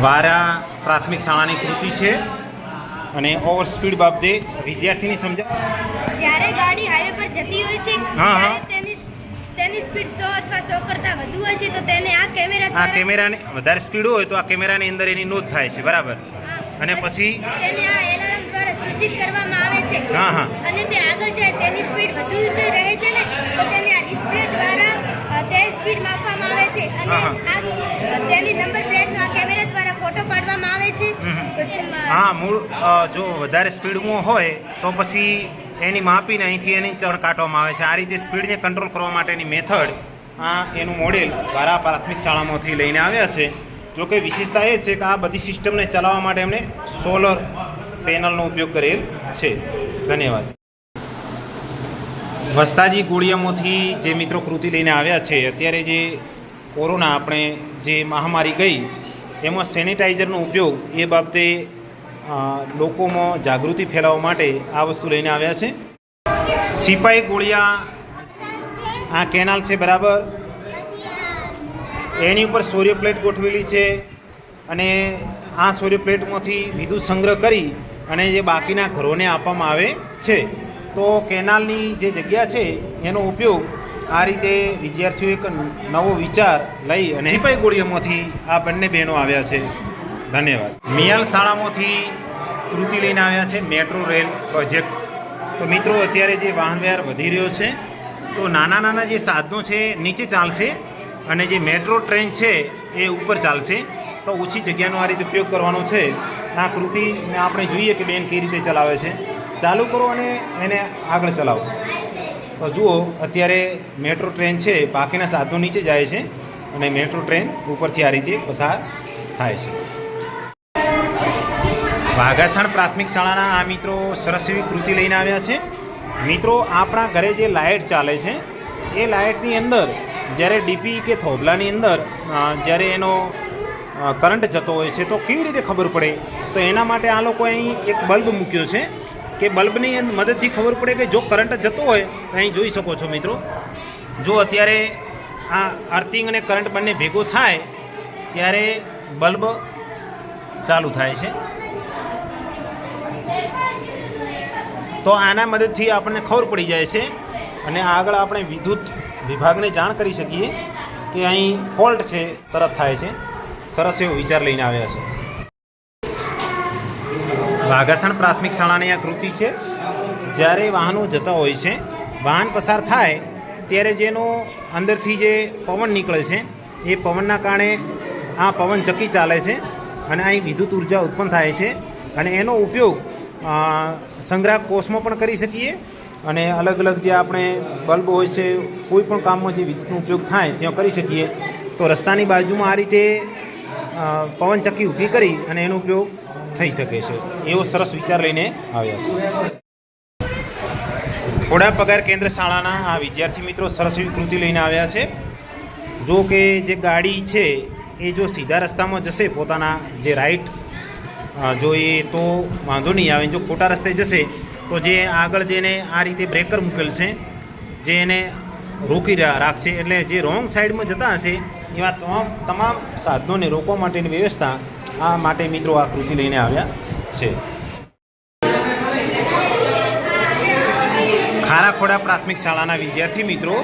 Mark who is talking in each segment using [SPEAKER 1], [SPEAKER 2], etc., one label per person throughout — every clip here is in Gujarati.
[SPEAKER 1] વારા પ્રાથમિક શાળાની કૃતિ છે અને ઓવર સ્પીડ બાબતે વિદ્યાર્થીની સમજા
[SPEAKER 2] જ્યારે ગાડી હાઈવે પર જતી હોય છે
[SPEAKER 1] હા, હા.
[SPEAKER 2] ત્યારે તેની તેની સ્પીડ સો અથવા સો કરતાં વધુ હોય છે તો તેને આ કેમેરા
[SPEAKER 1] આ કેમેરાને વધારે સ્પીડ હોય તો આ કેમેરાની અંદર એની નોંધ થાય છે બરાબર. અને પછી
[SPEAKER 2] તેને આ એલાર્મ દ્વારા સૂચિત કરવામાં આવે છે.
[SPEAKER 1] હા, હા.
[SPEAKER 2] અને તે આગળ જાય તેની સ્પીડ વધુ રહે છે ને તો તેને આ ડિસ્પ્લે દ્વારા તે સ્પીડ માપવામાં આવે છે. અને આ તેની નંબર પ્લેટનો આ કેમેરા દ્વારા ફોટો પાડવામાં આવે છે.
[SPEAKER 1] હા મૂળ જો વધારે સ્પીડમાં હોય તો પછી એની માપીને અહીંથી એની ચણ કાઢવામાં આવે છે. આ રીતે સ્પીડને કંટ્રોલ કરવા માટેની મેથડ આ એનું મોડેલ વારા પ્રાથમિક શાળામાંથી લઈને આવ્યા છે. જોકે વિશેષતા એ છે કે આ બધી સિસ્ટમને ચલાવવા માટે એમણે સોલર પેનલનો ઉપયોગ કરેલ છે. ધન્યવાદ. વસ્તાજી ગોળિયામોથી જે મિત્રો કૃતિ લઈને આવ્યા છે, અત્યારે જે કોરોના આપણે જે મહામારી ગઈ, એમાં સેનિટાઈઝરનો ઉપયોગ એ બાબતે લોકોમાં જાગૃતિ ફેલાવવા માટે આ વસ્તુ લઈને આવ્યા છે. સિપાઈ ગોળિયા આ કેનાલ છે બરાબર. એની ઉપર સૂર્ય પ્લેટ ગોઠવેલી છે અને આ સૂર્ય પ્લેટમાંથી વિદ્યુત સંગ્રહ કરી અને જે બાકીના ઘરોને આપવામાં આવે છે. તો કેનાલની જે જગ્યા છે એનો ઉપયોગ આ રીતે વિદ્યાર્થીઓ એક નવો વિચાર લઈ અને સિપાઈ ગોળીઓમાંથી આ બંને બહેનો આવ્યા છે. ધન્યવાદ. મિયાલ શાળામાંથી કૃતિ લઈને આવ્યા છે મેટ્રો રેલ પ્રોજેક્ટ. તો મિત્રો અત્યારે જે વાહન વ્યવહાર વધી રહ્યો છે તો નાના નાના જે સાધનો છે નીચે ચાલશે અને જે મેટ્રો ટ્રેન છે એ ઉપર ચાલશે. તો ઓછી જગ્યાનો આ રીતે ઉપયોગ કરવાનો છે. આ કૃતિને આપણે જોઈએ કે બેન કઈ રીતે ચલાવે છે. ચાલુ કરો અને એને આગળ ચલાવો. તો જુઓ, અત્યારે મેટ્રો ટ્રેન છે, બાકીના સાધનો નીચે જાય છે અને મેટ્રો ટ્રેન ઉપરથી આ રીતે પસાર થાય છે. વાઘાસણ પ્રાથમિક શાળાના આ મિત્રો સરસ એવી કૃતિ લઈને આવ્યા છે. મિત્રો, આપણા ઘરે જે લાઇટ ચાલે છે, એ લાઇટની અંદર જ્યારે ડીપી કે થોબલાની અંદર જ્યારે એનો કરંટ જતો હોય છે, તો કેવી રીતે ખબર પડે? તો એના માટે આ લોકોએ અહીં એક બલ્બ મૂક્યો છે કે બલ્બની મદદથી ખબર પડે કે જો કરંટ જતો હોય, તો અહીં જોઈ શકો છો મિત્રો. જો અત્યારે આ અર્થિંગ અને કરંટ બંને ભેગો થાય, ત્યારે બલ્બ ચાલુ થાય છે. તો આના મદદથી આપણને ખબર પડી જાય છે અને આગળ આપણે વિદ્યુત વિભાગને જાણ કરી શકીએ કે અહીં ફોલ્ટ છે, તરત થાય છે. સરસ એવો વિચાર લઈને આવ્યા છે. વાઘાસણ પ્રાથમિક શાળાની આ કૃતિ છે. જ્યારે વાહનો જતા હોય છે, વાહન પસાર થાય, ત્યારે જેનો અંદરથી જે પવન નીકળે છે, એ પવનના કારણે આ પવન ચક્કી ચાલે છે અને અહીં વિદ્યુત ઊર્જા ઉત્પન્ન થાય છે. અને એનો ઉપયોગ સંગ્રહ કોષમાં પણ કરી શકીએ અને અલગ અલગ જે આપણે બલ્બ હોય છે, કોઈ પણ કામમાં જે વિદ્યુતનો ઉપયોગ થાય, ત્યાં કરી શકીએ. તો રસ્તાની બાજુમાં આ રીતે અ, પવન ચક્કી ઊભી કરી અને એનો ઉપયોગ થઈ શકે છે. એવો સરસ વિચાર લઈને આવ્યા છે. ઘોડા પગાર કેન્દ્ર શાળાના આ વિદ્યાર્થી મિત્રો સરસ કૃતિ લઈને આવ્યા છે. જો કે જે ગાડી છે એ જો સીધા રસ્તામાં જશે પોતાના જે રાઈટ જોઈએ તો વાંધો નહીં આવે જો ખોટા રસ્તે જશે તો જે આગળ જેને આ રીતે બ્રેકર મૂકેલ છે જે એને રોકી રાખશે એટલે જે રોંગ સાઈડમાં જતા હશે એવા તમામ તમામ સાધનોને રોકવા માટેની વ્યવસ્થા આ માટે મિત્રો આ કૃતિ લઈને આવ્યા છે. ખારાખોડા પ્રાથમિક શાળાના વિદ્યાર્થી મિત્રો,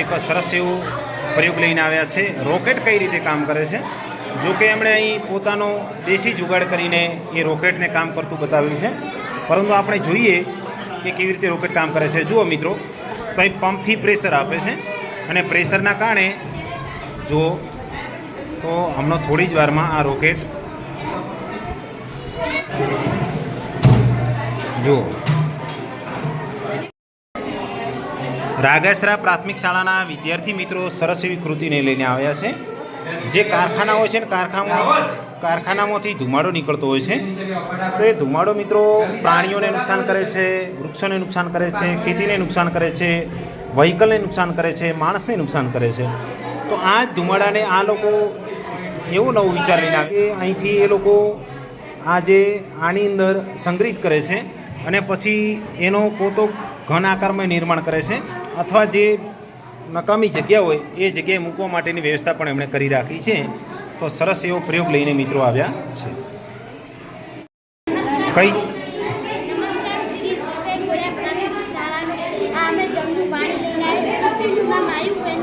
[SPEAKER 1] એક સરસ એવો પ્રયોગ લઈને આવ્યા છે. રોકેટ કઈ રીતે કામ કરે છે? જો કે એમણે અહીં પોતાનો દેશી જુગાડ કરીને એ રોકેટને કામ કરતું બતાવ્યું છે. પરંતુ આપણે જોઈએ કે કેવી રીતે રોકેટ કામ કરે છે. જુઓ મિત્રો તો અહીં પંપથી પ્રેશર આપે છે અને પ્રેશરના કારણે જુઓ. તો હમણાં થોડી જ વારમાં આ રોકેટ. જુઓ. રાગેસરા પ્રાથમિક શાળાના વિદ્યાર્થી મિત્રો સરસ એવી કૃતિને લઈને આવ્યા છે. જે કારખાના હોય છે ને કારખામાં કારખાનામાંથી ધુમાડો નીકળતો હોય છે. તો એ ધુમાડો મિત્રો પ્રાણીઓને નુકસાન કરે છે, વૃક્ષોને નુકસાન કરે છે, ખેતીને નુકસાન કરે છે, વ્હીકલને નુકસાન કરે છે, માણસને નુકસાન કરે છે. તો આ ધુમાડાને આ લોકો એવું નવું વિચાર લઈને આવે અહીંથી એ લોકો આ જે આની અંદર સંગ્રહિત કરે છે અને પછી એનો પોતો ઘન આકારમાં નિર્માણ કરે છે અથવા જે નકામી જગ્યા હોય એ જગ્યાએ મૂકવા માટેની વ્યવસ્થા પણ એમણે કરી રાખી છે. તો સરસ એવો પ્રયોગ લઈને મિત્રો આવ્યા છે. કઈ
[SPEAKER 2] નમસ્કાર શ્રી સફેદ ગોળિયા પ્રાથમિક શાળાનું આ અમે જમનું પાણી લઈને આવ્યા મૂર્તિનું નામ આયુબેન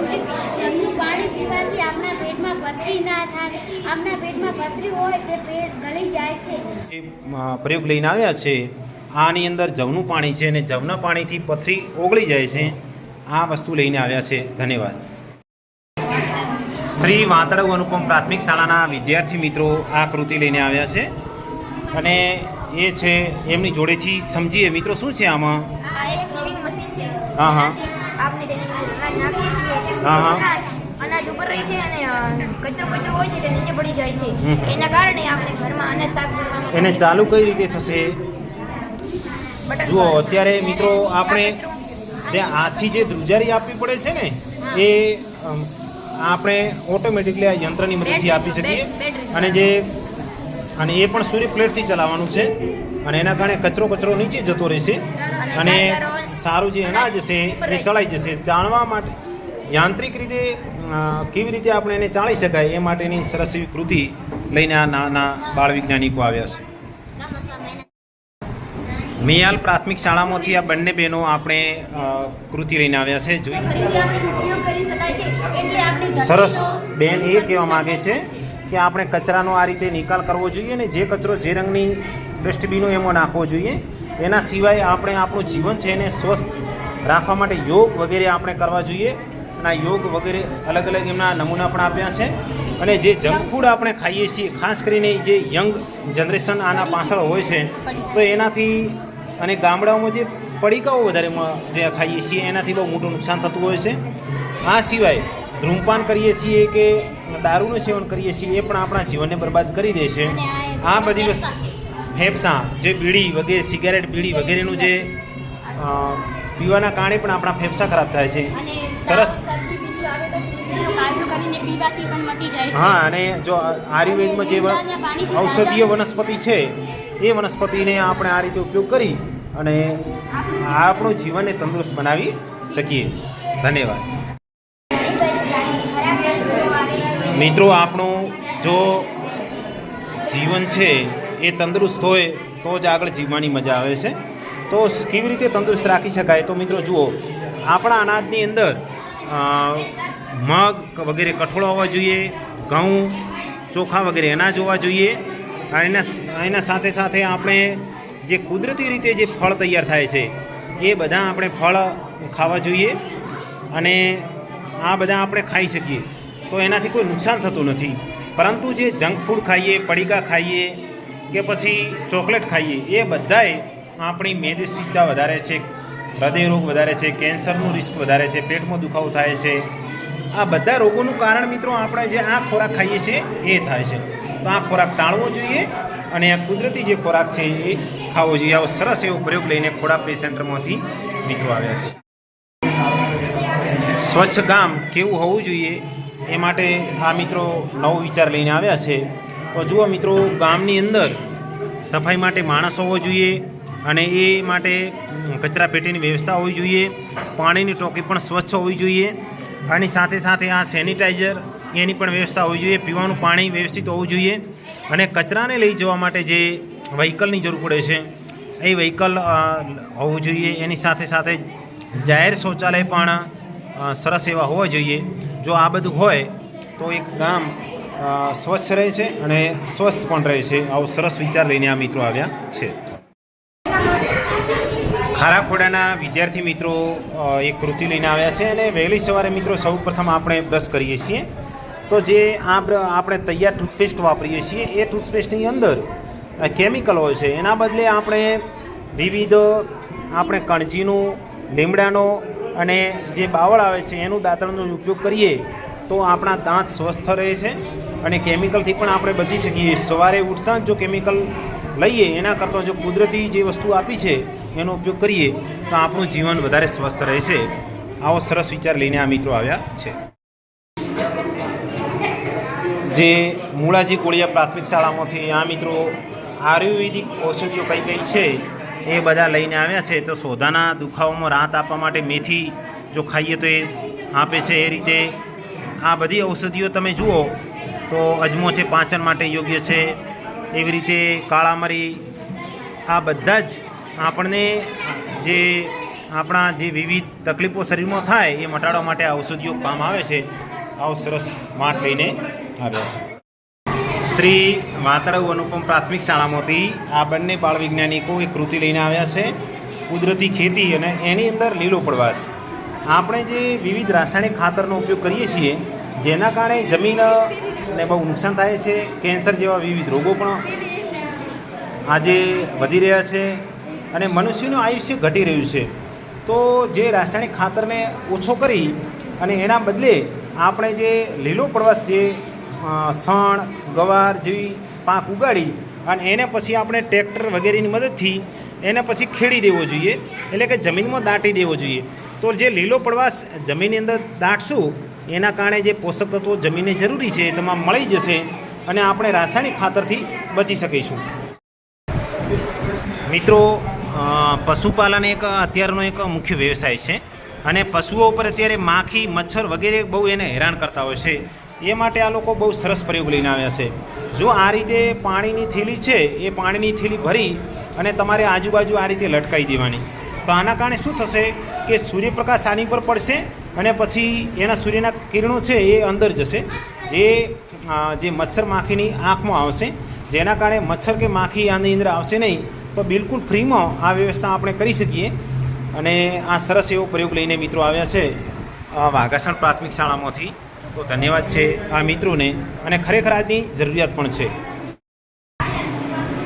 [SPEAKER 2] જમનું પાણી પીવાથી આપણા પેટમાં પથરી ના થાય પથરી હોય તે પેટ ગળી જાય છે.
[SPEAKER 1] પ્રયોગ લઈને આવ્યા છે. આની અંદર જવનું પાણી છે અને જવના પાણીથી પથરી ઓગળી જાય છે. આ વસ્તુ લઈને આવ્યા છે. ધન્યવાદ. શ્રી વાંતડવ અનુપમ પ્રાથમિક શાળાના વિદ્યાર્થી મિત્રો આ કૃતિ લઈને આવ્યા છે. અને એ છે એમની જોડેથી સમજીએ. મિત્રો શું છે આમાં? હા, હા.
[SPEAKER 3] આપણે તેની અંદર નાખીએ છીએ.
[SPEAKER 1] હા, હા.
[SPEAKER 3] ઉપર રહે છે અને કચરો કચરો હોય છે તે નીચે પડી જાય છે. એના કારણે આપણે ઘરમાં અનાજ સાફ કરવામાં
[SPEAKER 1] એને ચાલુ કઈ રીતે થશે? જુઓ અત્યારે મિત્રો આપણે જે આથી જે ધ્રુજારી આપવી પડે છે ને એ આપણે ઓટોમેટિકલી આ યંત્રની મદદથી આપી શકીએ. અને જે અને એ પણ સૂર્ય પ્લેટથી ચલાવવાનું છે. અને એના કારણે કચરો કચરો નીચે જતો રહેશે. અને સારું જે અનાજ છે એ ચલાઈ જશે. જાણવા માટે યાંત્રિક રીતે કેવી રીતે આપણે એને ચાળી શકાય એ માટેની સરસ એવી કૃતિ લઈને આ નાના બાળ વૈજ્ઞાનિકો આવ્યા છે. મિયાલ પ્રાથમિક શાળામાંથી આ બંને બહેનો આપણે કૃતિ લઈને આવ્યા છે. જોઈ. સરસ બેન એ કહેવા માગે છે કે આપણે કચરાનો આ રીતે નિકાલ કરવો જોઈએ ને જે કચરો જે રંગની ડસ્ટબીનો એમાં નાખવો જોઈએ. એના સિવાય આપણે આપણું જીવન છે એને સ્વસ્થ રાખવા માટે યોગ વગેરે આપણે કરવા જોઈએ. આ યોગ વગેરે અલગ અલગ એમના નમૂના પણ આપ્યા છે. અને જે જંક ફૂડ આપણે ખાઈએ છીએ ખાસ કરીને જે યંગ જનરેશન આના પાછળ હોય છે તો એનાથી અને ગામડાઓમાં જે પડીકાઓ વધારે જે ખાઈએ છીએ એનાથી બહુ મોટું નુકસાન થતું હોય છે. આ સિવાય ધૂમપાન કરીએ છીએ કે દારૂનું સેવન કરીએ છીએ એ પણ આપણા જીવનને બરબાદ કરી દે છે. આ બધી વસ્તુ. ફેફસા જે બીડી વગેરે સિગારેટ બીડી વગેરેનું જે પીવાના કારણે પણ આપણા ફેફસા ખરાબ થાય છે. સરસ. હા અને જો આયુર્વેદમાં જે ઔષધીય વનસ્પતિ છે એ વનસ્પતિને આપણે આ રીતે ઉપયોગ કરી અને આપણું જીવનને તંદુરસ્ત બનાવી શકીએ. ધન્યવાદ. મિત્રો આપણું જો જીવન છે એ તંદુરસ્ત હોય તો જ આગળ જીવવાની મજા આવે છે. તો કેવી રીતે તંદુરસ્ત રાખી શકાય? તો મિત્રો જુઓ, આપણા અનાજની અંદર મગ વગેરે કઠોળ હોવા જોઈએ, ઘઉં, ચોખા વગેરે અનાજ હોવા જોઈએ. એના એના સાથે સાથે આપણે જે કુદરતી રીતે જે ફળ તૈયાર થાય છે, એ બધા આપણે ફળ ખાવા જોઈએ અને આ બધા આપણે ખાઈ શકીએ. તો એનાથી કોઈ નુકસાન થતું નથી. પરંતુ જે જંક ફૂડ ખાઈએ, પડીકા ખાઈએ કે પછી ચોકલેટ ખાઈએ, એ બધાય આપણી મેદસ્વિકતા વધારે છે હૃદયરોગ વધારે છે, કેન્સરનું રિસ્ક વધારે છે, પેટમાં દુખાવો થાય છે. આ બધા રોગોનું કારણ મિત્રો આપણે જે આ ખોરાક ખાઈએ છીએ એ થાય છે. તો આ ખોરાક ટાળવો જોઈએ અને આ કુદરતી જે ખોરાક છે એ ખાવો જોઈએ. આવો સરસ એવો પ્રયોગ લઈને ખોરાક પ્લે સેન્ટરમાંથી મિત્રો આવ્યા છે. સ્વચ્છ ગામ કેવું હોવું જોઈએ એ માટે આ મિત્રો નવો વિચાર લઈને આવ્યા છે. તો જુઓ મિત્રો, ગામની અંદર સફાઈ માટે માણસ હોવો જોઈએ અને એ માટે કચરાપેટીની કચરા પેટીની વ્યવસ્થા હોવી જોઈએ, પાણીની ટોકી પણ સ્વચ્છ હોવી જોઈએ, અને સાથે સાથે આ સેનિટાઈઝર એની પણ વ્યવસ્થા હોવી જોઈએ, પીવાનું પાણી વ્યવસ્થિત હોવું જોઈએ, અને કચરાને લઈ જવા માટે જે વ્હીકલની જરૂર પડે છે, એ વ્હીકલ હોવું જોઈએ. એની સાથે સાથે જાહેર શૌચાલય પણ સરસ એવા હોવા જોઈએ. જો આ બધું હોય, તો એક ગામ સ્વચ્છ રહે છે અને સ્વસ્થ પણ રહે છે. આવો સરસ વિચાર લઈને આ મિત્રો આવ્યા છે. ખારાખોડાના વિદ્યાર્થી મિત્રો એક કૃતિ લઈને આવ્યા છે અને વહેલી સવારે મિત્રો સૌ પ્રથમ આપણે બ્રશ કરીએ છીએ. તો જે આ આપણે તૈયાર ટૂથપેસ્ટ વાપરીએ છીએ, એ ટૂથપેસ્ટની અંદર કેમિકલ હોય છે. એના બદલે આપણે વિવિધ આપણે કણજીનું, લીમડાનો અને જે બાવળ આવે છે, એનું દાંતણનો ઉપયોગ કરીએ તો આપણા દાંત સ્વસ્થ રહે છે અને કેમિકલથી પણ આપણે બચી શકીએ. સવારે ઉઠતા જ જો કેમિકલ લઈએ, એના કરતાં જો કુદરતી જે વસ્તુ આપી છે એનો ઉપયોગ કરીએ તો આપણું જીવન વધારે સ્વસ્થ રહે છે આવો સરસ વિચાર લઈને આ મિત્રો આવ્યા છે. જે મૂળાજી કોળિયા પ્રાથમિક શાળામાંથી આ મિત્રો આયુર્વેદિક ઔષધિઓ કઈ કઈ છે એ બધા લઈને આવ્યા છે. તો સોદાના દુખાવામાં રાહત આપવા માટે મેથી જો ખાઈએ તો એ આપે છે એ રીતે. આ બધી ઔષધિઓ તમે જુઓ તો અજમો છે, પાચન માટે યોગ્ય છે. એવી રીતે કાળા મરી આ બધા જ આપણને જે આપણા જે વિવિધ તકલીફો શરીરમાં થાય એ મટાડવા માટે આ ઔષધિઓ કામ આવે છે, આવો સરસ માટ લઈને આવ્યા છે. શ્રી વાતળાઉ અનુપમ પ્રાથમિક શાળામાંથી આ બંને બાળ વૈજ્ઞાનિકો એક કૃતિ લઈને આવ્યા છે, કુદરતી ખેતી અને એની અંદર લીલો પડવાશ આપણે જે વિવિધ રાસાયણિક ખાતરનો ઉપયોગ કરીએ છીએ, જેના કારણે જમીનને બહુ નુકસાન થાય છે, કેન્સર જેવા વિવિધ રોગો પણ આજે વધી રહ્યા છે અને મનુષ્યનું આયુષ્ય ઘટી રહ્યું છે. તો જે રાસાયણિક ખાતરને ઓછો કરી અને એના બદલે આપણે જે લીલો પ્રવાસ જે સણ, ગવાર જેવી પાક ઉગાડી અને એને પછી આપણે ટ્રેક્ટર વગેરેની મદદથી એને પછી ખેડી દેવો જોઈએ. એટલે કે જમીનમાં દાટી દેવો જોઈએ. તો જે લીલો પડવાશ જમીનની અંદર દાટશું, એના કારણે જે પોષક તત્વો જમીનને જરૂરી છે એ તમામ મળી જશે અને આપણે રાસાયણિક ખાતરથી બચી શકીશું. મિત્રો પશુપાલન એક અત્યારનો એક મુખ્ય વ્યવસાય છે. અને પશુઓ ઉપર અત્યારે માખી, મચ્છર વગેરે બહુ એને હેરાન કરતા હોય છે. એ માટે આ લોકો બહુ સરસ પ્રયોગ લઈને આવ્યા છે. જો આ રીતે પાણીની થેલી છે, એ પાણીની થેલી ભરી અને તમારે આજુબાજુ આ રીતે લટકાવી દેવાની. તો આના કારણે શું થશે કે સૂર્યપ્રકાશ આની પર પડશે અને પછી એના સૂર્યના કિરણો છે એ અંદર જશે. જે જે મચ્છર માખીની આંખમાં આવશે, જેના કારણે મચ્છર કે માખી આની અંદર આવશે નહીં. તો બિલકુલ ફ્રીમાં આ વ્યવસ્થા આપણે કરી શકીએ. અને આ સરસ એવો પ્રયોગ લઈને મિત્રો આવ્યા છે વાઘાસણ પ્રાથમિક શાળામાંથી. તો ધન્યવાદ છે આ મિત્રોને અને ખરેખર આજની જરૂરિયાત પણ છે.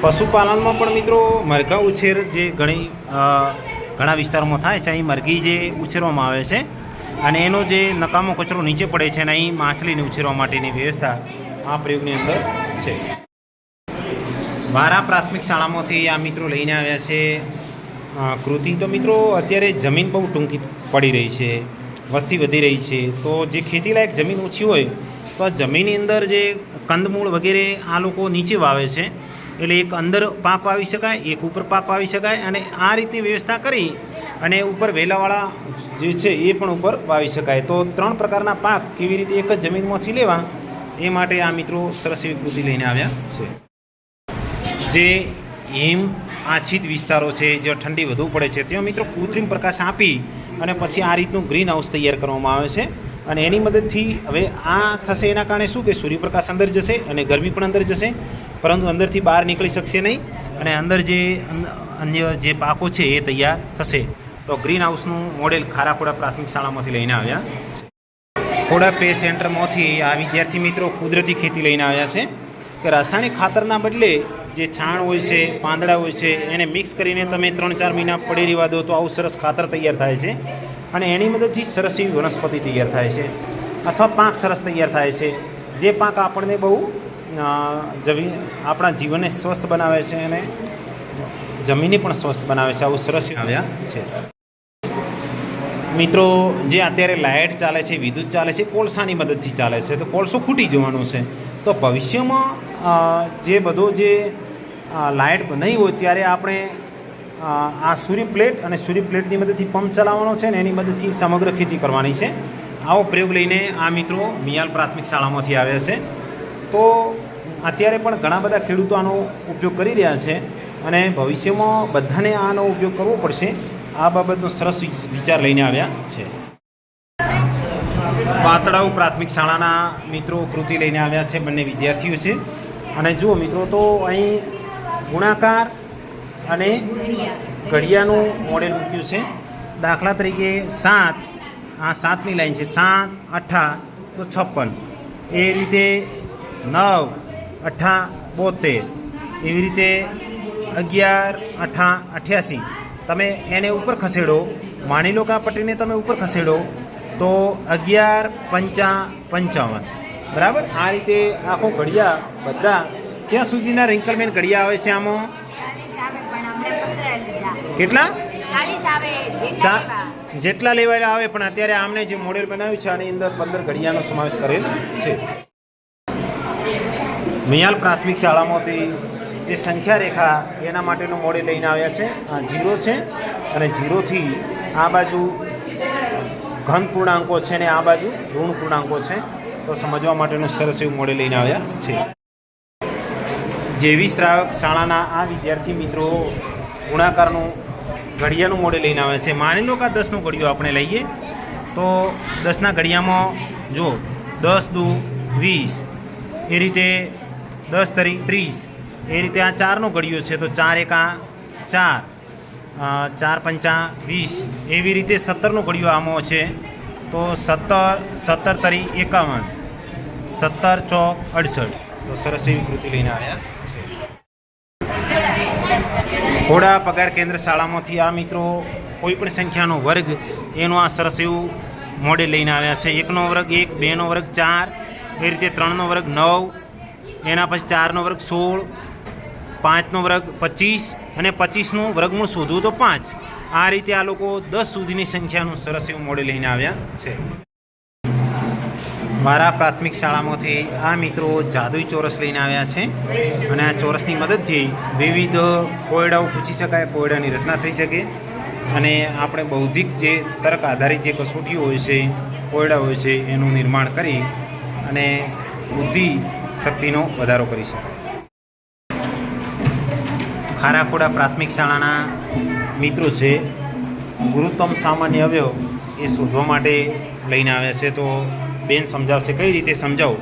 [SPEAKER 1] પશુપાલનમાં પણ મિત્રો મરઘા ઉછેર જે ઘણી ઘણા વિસ્તારોમાં થાય છે, અહીં મરઘી જે ઉછેરવામાં આવે છે. અને એનો જે નકામો કચરો નીચે પડે છે અને અહીં માછલીને ઉછેરવા માટેની વ્યવસ્થા આ પ્રયોગની અંદર છે. મારા પ્રાથમિક શાળામાંથી આ મિત્રો લઈને આવ્યા છે. કૃતિ, તો મિત્રો અત્યારે જમીન બહુ ટૂંકી પડી રહી છે, વસ્તી વધી રહી છે. તો જે ખેતીલાયક જમીન ઓછી હોય, તો આ જમીનની અંદર જે કંદમૂળ વગેરે આ લોકો નીચે વાવે છે. એટલે એક અંદર પાક વાવી શકાય, એક ઉપર પાક વાવી શકાય અને આ રીતે વ્યવસ્થા કરી અને ઉપર વેલાવાળા જે છે એ પણ ઉપર વાવી શકાય. તો ત્રણ પ્રકારના પાક કેવી રીતે એક જ જમીનમાંથી લેવા, એ માટે આ મિત્રો સરસ એવી કૃતિ લઈને આવ્યા છે. જે હિમ આછીત વિસ્તારો છે જ્યાં ઠંડી વધુ પડે છે. ત્યાં મિત્રો કૃત્રિમ પ્રકાશ આપી અને પછી આ રીતનું ગ્રીન હાઉસ તૈયાર કરવામાં આવે છે. અને એની મદદથી હવે આ થશે એના કારણે શું કે સૂર્યપ્રકાશ અંદર જશે અને ગરમી પણ અંદર જશે, પરંતુ અંદરથી બહાર નીકળી શકશે નહીં. અને અંદર જે અન્ય જે પાકો છે એ તૈયાર થશે. તો ગ્રીન હાઉસનું મોડેલ ખારાખોડા પ્રાથમિક શાળામાંથી લઈને આવ્યા. ખોડા પે સેન્ટરમાંથી આ વિદ્યાર્થી મિત્રો કુદરતી ખેતી લઈને આવ્યા છે. કે રાસાયણિક ખાતરના બદલે જે છાણ હોય છે, પાંદડા હોય છે, એને મિક્સ કરીને તમે ત્રણ ચાર મહિના પડી રહેવા દો તો આવું સરસ ખાતર તૈયાર થાય છે. અને એની મદદથી સરસ એવી વનસ્પતિ તૈયાર થાય છે. અથવા પાક સરસ તૈયાર થાય છે. જે પાક આપણને બહુ જમીન આપણા જીવનને સ્વસ્થ બનાવે છે અને જમીનને પણ સ્વસ્થ બનાવે છે. આવું સરસ આવ્યા છે. મિત્રો, જે અત્યારે લાઇટ ચાલે છે, વિદ્યુત ચાલે છે, કોલસાની મદદથી ચાલે છે. તો કોલસો ખૂટી જવાનો છે. તો ભવિષ્યમાં જે બધો જે લાઇટ નહીં હોય ત્યારે આપણે આ સૂર્ય પ્લેટ અને સૂર્ય પ્લેટની મદદથી પંપ ચલાવવાનો છે ને એની મદદથી સમગ્ર ખેતી કરવાની છે. આવો પ્રયોગ લઈને આ મિત્રો મિયાલ પ્રાથમિક શાળામાંથી આવ્યા છે. તો અત્યારે પણ ઘણા બધા ખેડૂતો આનો ઉપયોગ કરી રહ્યા છે અને ભવિષ્યમાં બધાને આનો ઉપયોગ કરવો પડશે. આ બાબતનો સરસ વિચાર લઈને આવ્યા છે. પાતળાઉ પ્રાથમિક શાળાના મિત્રો કૃતિ લઈને આવ્યા છે બંને વિદ્યાર્થીઓ છે. અને જુઓ મિત્રો, તો અહીં ગુણાકાર અને ઘડિયાનું મોડેલ મૂક્યું છે. દાખલા તરીકે સાત, આ સાતની લાઈન છે. સાત, અઠા, તો છપ્પન. એ રીતે નવ અઠ્ઠા બોતેર. એવી રીતે અગિયાર, અઠા, અઠ્યાસી. તમે એને ઉપર ખસેડો, માની લો કે આ પટ્ટીને તમે ઉપર ખસેડો, તો અગિયાર, પંચા, પંચાવન. બરાબર? આ રીતે આખો ઘડિયા બધા ક્યાં સુધીના રિંકલમેન ઘડિયા આવે છે આમાં? કેટલા?
[SPEAKER 3] જેટલા
[SPEAKER 1] લેવાયેલા આવે પણ અત્યારે આમને જે મોડેલ બનાવ્યું છે આની અંદર પંદર ઘડિયાનો સમાવેશ કરેલ છે. મિયાલ પ્રાથમિક શાળામાંથી જે સંખ્યા રેખા એના માટેનું મોડેલ લઈને આવ્યા છે. આ જીરો છે અને જીરોથી આ બાજુ ઘન પૂર્ણાંકો છે ને આ બાજુ ઋણ પૂર્ણાંકો છે. તો સમજવા માટેનું સરસ એવું મોડેલ લઈને આવ્યા છે. જેવી શ્રાવક શાળાના આ વિદ્યાર્થી મિત્રો ગુણાકારનું ઘડિયાનું મોડેલ લઈને આવે છે. માની લો કે આ દસનું ઘડિયું આપણે લઈએ, તો દસના ઘડિયામાં જો દસ, દુ, વીસ, એ રીતે દસ તરી, ત્રીસ, એ રીતે આ ચારનું ઘડિયું છે, તો ચાર એકા ચાર ચાર પંચા વીસ, એવી રીતે સત્તરનું ઘડિયું આમાં છે, તો સત્તર સત્તર તરી એકાવન, સત્તર ચોક અડસઠ, તો સરસ એવી કૃતિ લઈને આવ્યા. ઘોડા પગાર કેન્દ્ર શાળામાંથી આ મિત્રો કોઈ પણ સંખ્યાનો વર્ગ એનું આ સરસ એવું મોડેલ લઈને આવ્યા છે. એકનો વર્ગ એક, બેનો વર્ગ ચાર, એ રીતે ત્રણનો વર્ગ નવ, એના પછી ચારનો વર્ગ સોળ, પાંચનો વર્ગ પચીસ અને પચીસનું વર્ગમૂળ શોધવું તો પાંચ. આ રીતે આ લોકો દસ સુધીની સંખ્યાનું સરસ એવું મોડેલ લઈને આવ્યા છે. મારા પ્રાથમિક શાળામાંથી આ મિત્રો જાદુઈ ચોરસ લઈને આવ્યા છે અને આ ચોરસની મદદથી વિવિધ કોયડાઓ પૂછી શકાય કોયડાની રચના થઈ શકે અને આપણે બૌદ્ધિક જે તર્ક આધારિત જે કસોટીઓ હોય છે કોયડા હોય છે, એનું નિર્માણ કરી અને બુદ્ધિ શક્તિનો વધારો કરી શકાય. ખારાખોડા પ્રાથમિક શાળાના મિત્રો છે, ગુરુત્તમ સામાન્ય અવયવ એ શોધવા માટે લઈને આવ્યા છે. તો બેન સમજાવશે કઈ રીતે સમજાવો?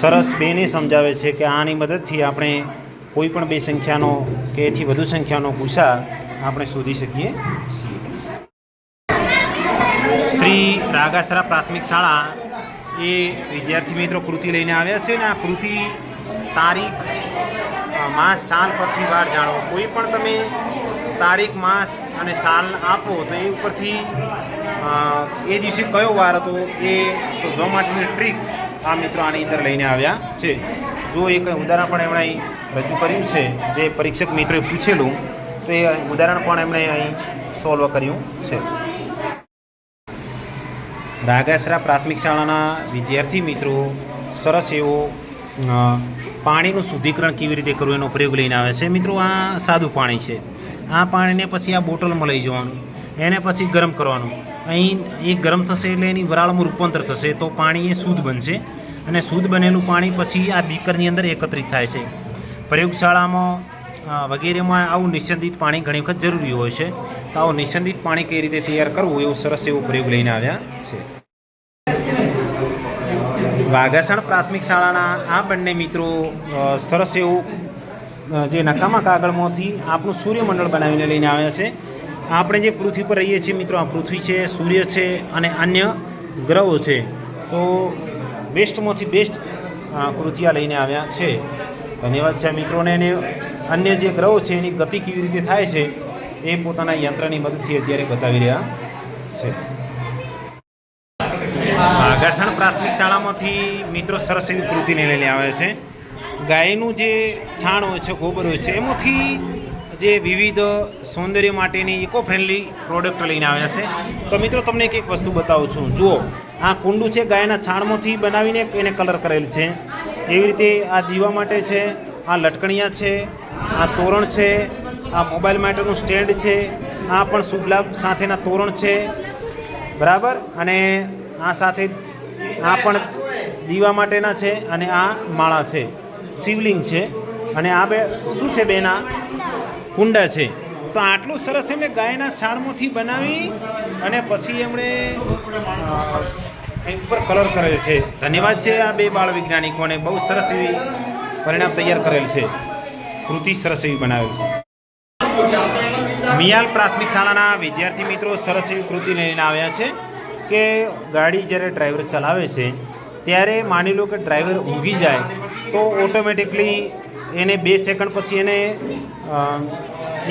[SPEAKER 1] સરસ બેને સમજાવે છે કે આની મદદથી આપણે કોઈ પણ બે સંખ્યાનો કે એથી વધુ સંખ્યાનો ગુસા આપણે શોધી શકીએ છીએ. શ્રી રાગાસરા પ્રાથમિક શાળા એ વિદ્યાર્થી મિત્રો કૃતિ લઈને આવ્યા છે ને આ કૃતિ તારીખ માસ સાલ પરથી વાર જાણો. કોઈ પણ તમે તારીખ, માસ અને સાલ આપો તો એ ઉપરથી એ દિવસે કયો વાર હતો એ શોધવા માટેની ટ્રીક આ મિત્રો આની અંદર લઈને આવ્યા છે. જો એક ઉદાહરણ પણ એમણે અહીં રજૂ કર્યું છે, જે પરીક્ષક મિત્રોએ પૂછેલું, તો એ ઉદાહરણ પણ એમણે અહીં સોલ્વ કર્યું છે. રાગાસરા પ્રાથમિક શાળાના વિદ્યાર્થી મિત્રો, સરસ એવો પાણીનું શુદ્ધિકરણ કેવી રીતે કરવું એનો પ્રયોગ લઈને આવે છે? મિત્રો, આ સાદું પાણી છે. આ પાણીને પછી આ બોટલમાં લઈ જવાનું, એને પછી ગરમ કરવાનું. અહીં એ ગરમ થશે એટલે એની વરાળમાં રૂપાંતર થશે, તો પાણી એ શુદ્ધ બનશે અને શુદ્ધ બનેલું પાણી પછી આ બીકરની અંદર એકત્રિત થાય છે. પ્રયોગશાળામાં વગેરેમાં આવું નિસંદિત પાણી ઘણી વખત જરૂરી હોય છે. તો આવું નિસંદિત પાણી કઈ રીતે તૈયાર કરવું, એવો સરસ એવો પ્રયોગ લઈને આવ્યા છે. વાઘાસણ પ્રાથમિક શાળાના આ બંને મિત્રો સરસ એવું જે નકામા કાગળમાંથી આપણું સૂર્યમંડળ બનાવીને લઈને આવ્યા છે. આપણે જે પૃથ્વી પર રહીએ છીએ મિત્રો, આ પૃથ્વી છે, સૂર્ય છે અને અન્ય ગ્રહો છે. તો બેસ્ટમાંથી બેસ્ટ કૃતિયા લઈને આવ્યા છે. ધન્યવાદ છે મિત્રોને. અને અન્ય જે ગ્રહો છે, એની ગતિ કેવી રીતે થાય છે, એ પોતાના યંત્રની મદદથી અત્યારે બતાવી રહ્યા છે. વાઘાસણ પ્રાથમિક શાળામાંથી મિત્રો સરસ એવી કૃતિને લઈને આવે છે. ગાયનું જે છાણ હોય છે, ગોબર હોય છે, એમાંથી જે વિવિધ સૌંદર્ય માટેની ઇકો ફ્રેન્ડલી પ્રોડક્ટ લઈને આવ્યા છે. તો મિત્રો, તમને એક એક વસ્તુ બતાવું છું. જુઓ, આ કુંડું છે, ગાયના છાણમાંથી બનાવીને એને કલર કરેલ છે. એવી રીતે આ દીવા માટે છે, આ લટકણિયા છે, આ તોરણ છે, આ મોબાઈલ માટેનું સ્ટેન્ડ છે, આ પણ શુભ લાભ સાથેના તોરણ છે. બરાબર? અને આ સાથે આ પણ દીવા માટેના છે અને આ માળા છે. શિવલિંગ છે અને આ બે શું છે બેના કુંડા છે. તો આટલું સરસ એમણે ગાયના છાણમાંથી બનાવી અને પછી એમણે ઉપર કલર કરેલ છે. ધન્યવાદ છે આ બે બાળ વૈજ્ઞાનિકોને. બહુ સરસ એવી પરિણામ તૈયાર કરેલ છે. કૃતિ સરસ એવી બનાવેલ છે. મિયાલ પ્રાથમિક શાળાના વિદ્યાર્થી મિત્રો સરસ એવી કૃતિ લઈને આવ્યા છે. કે ગાડી જ્યારે ડ્રાઈવર ચલાવે છે, ત્યારે માની લો કે ડ્રાઈવર ઊંઘી જાય, તો ઓટોમેટિકલી એને બે સેકન્ડ પછી એને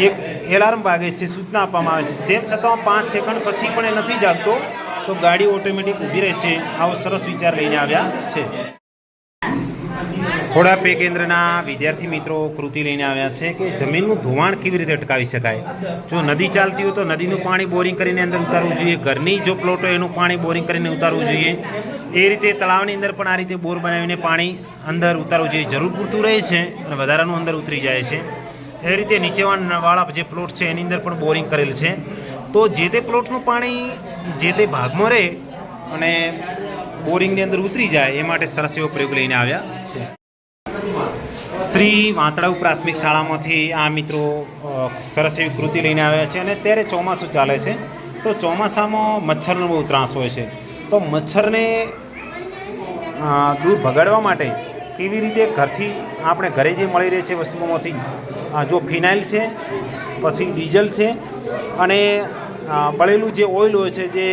[SPEAKER 1] એક એલાર્મ વાગે છે, સૂચના આપવામાં આવે છે. તેમ છતાં પાંચ સેકન્ડ પછી પણ એ નથી જાગતો, તો ગાડી ઓટોમેટિક ઊભી રહે છે. આવો સરસ વિચાર લઈને આવ્યા છે. ખોડા પે કેન્દ્રના વિદ્યાર્થી મિત્રો કૃતિ લઈને આવ્યા છે કે જમીનનું ધોવાણ કેવી રીતે અટકાવી શકાય? જો નદી ચાલતી હોય તો નદીનું પાણી બોરિંગ કરીને અંદર ઉતારવું જોઈએ. ઘરની જો પ્લોટ હોય એનું પાણી બોરિંગ કરીને ઉતારવું જોઈએ. એ રીતે તળાવની અંદર પણ આ રીતે બોર બનાવીને પાણી અંદર ઉતારવું જોઈએ. જરૂર પૂરતું રહે છે અને વધારાનું અંદર ઉતરી જાય છે. એ રીતે નીચેવાળા જે પ્લોટ છે એની અંદર પણ બોરિંગ કરેલ છે. તો જે તે પ્લોટનું પાણી જે તે ભાગમાં રહે અને બોરિંગની અંદર ઉતરી જાય, એ માટે સરસ એવો પ્રયોગ લઈને આવ્યા છે. શ્રી વાંતળાવ પ્રાથમિક શાળામાંથી આ મિત્રો સરસ એવી કૃતિ લઈને આવ્યા છે અને ત્યારે ચોમાસું ચાલે છે. તો ચોમાસામાં મચ્છરનો બહુ ત્રાસ હોય છે. તો મચ્છરને દૂર ભગાડવા માટે કેવી રીતે ઘરથી આપણે ઘરે જે મળી રહે છે વસ્તુઓમાંથી જો ફિનાઇલ છે, પછી ડીઝલ છે અને બળેલું જે ઓઇલ હોય છે જે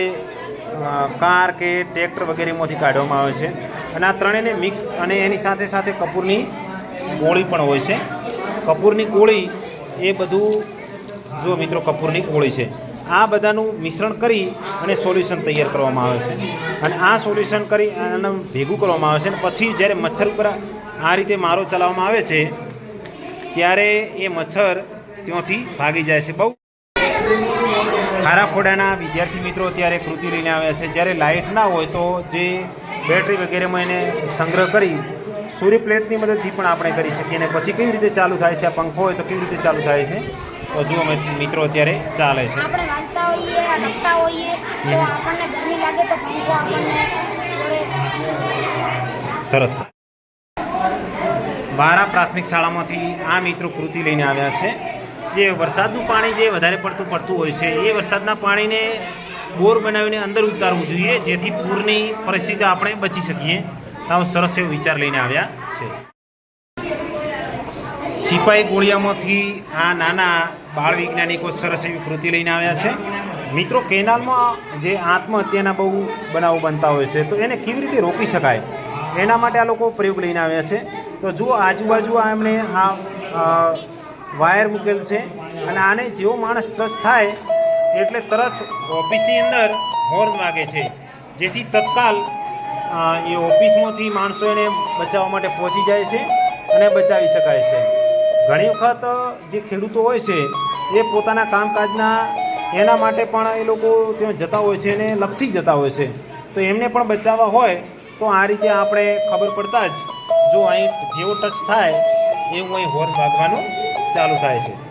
[SPEAKER 1] કાર કે ટ્રેક્ટર વગેરેમાંથી કાઢવામાં આવે છે. અને આ ત્રણેયને મિક્સ અને એની સાથે સાથે કપૂરની કોળી પણ હોય છે. કપૂરની કોળી એ બધું જો મિત્રો કપૂરની કોળી છે, આ બધાનું મિશ્રણ કરી અને સોલ્યુશન તૈયાર કરવામાં આવે છે. અને આ સોલ્યુશન કરી અને ભેગું કરવામાં આવે છે અને પછી જ્યારે મચ્છર ઉપર આ રીતે મારો ચલાવવામાં આવે છે, ત્યારે એ મચ્છર ત્યાંથી ભાગી જાય છે. બહુ ખારા ખોડાના વિદ્યાર્થી મિત્રો અત્યારે કૃતિ લઈને આવ્યા છે. જ્યારે લાઇટ ના હોય તો જે બેટરી વગેરેમાં એને સંગ્રહ કરી સૂર્ય પ્લેટની મદદથી પણ આપણે કરી શકીએ અને પછી કેવી રીતે ચાલુ થાય છે આ પંખો હોય તો કેવી રીતે ચાલુ થાય છે? તો જુઓ અમે મિત્રો અત્યારે ચાલે છે.
[SPEAKER 3] આપણે વાંચતા હોઈએ રમતા હોઈએ તો આપણને ગરમી લાગે તો પંખો આપણને
[SPEAKER 1] સરસ. બારા પ્રાથમિક શાળામાંથી આ મિત્રો કૃતિ લઈને આવ્યા છે. જે વરસાદનું પાણી જે વધારે પડતું પડતું હોય છે એ વરસાદના પાણીને બોર બનાવીને અંદર ઉતારવું જોઈએ જેથી પૂરની પરિસ્થિતિ આપણે બચી શકીએ. આવો સરસ એવો વિચાર લઈને આવ્યા છે. સિપાઈ ગોળિયામાંથી આ નાના બાળ વૈજ્ઞાનિકો સરસ એવી કૃતિ લઈને આવ્યા છે. મિત્રો, કેનાલમાં જે આત્મહત્યાના બહુ બનાવો બનતા હોય છે, તો એને કેવી રીતે રોકી શકાય? એના માટે આ લોકો પ્રયોગ લઈને આવ્યા છે. તો જુઓ, આજુબાજુ આ એમણે આ વાયર મૂકેલ છે અને આને જેવો માણસ ટચ થાય એટલે તરત ઓફિસની અંદર હોર્ન વાગે છે. જેથી તત્કાલ એ ઓફિસમાંથી માણસો એને બચાવવા માટે પહોંચી જાય છે અને બચાવી શકાય છે. ઘણી વખત જે ખેડૂતો હોય છે, એ પોતાના કામકાજના એના માટે પણ એ લોકો ત્યાં જતા હોય છે અને લપસી જતા હોય છે. તો એમને પણ બચાવવા હોય, તો આ રીતે આપણે ખબર પડતા જ જો અહીં જેવો ટચ થાય, એવું અહીં હોર્ન વાગવાનું ચાલુ થાય છે.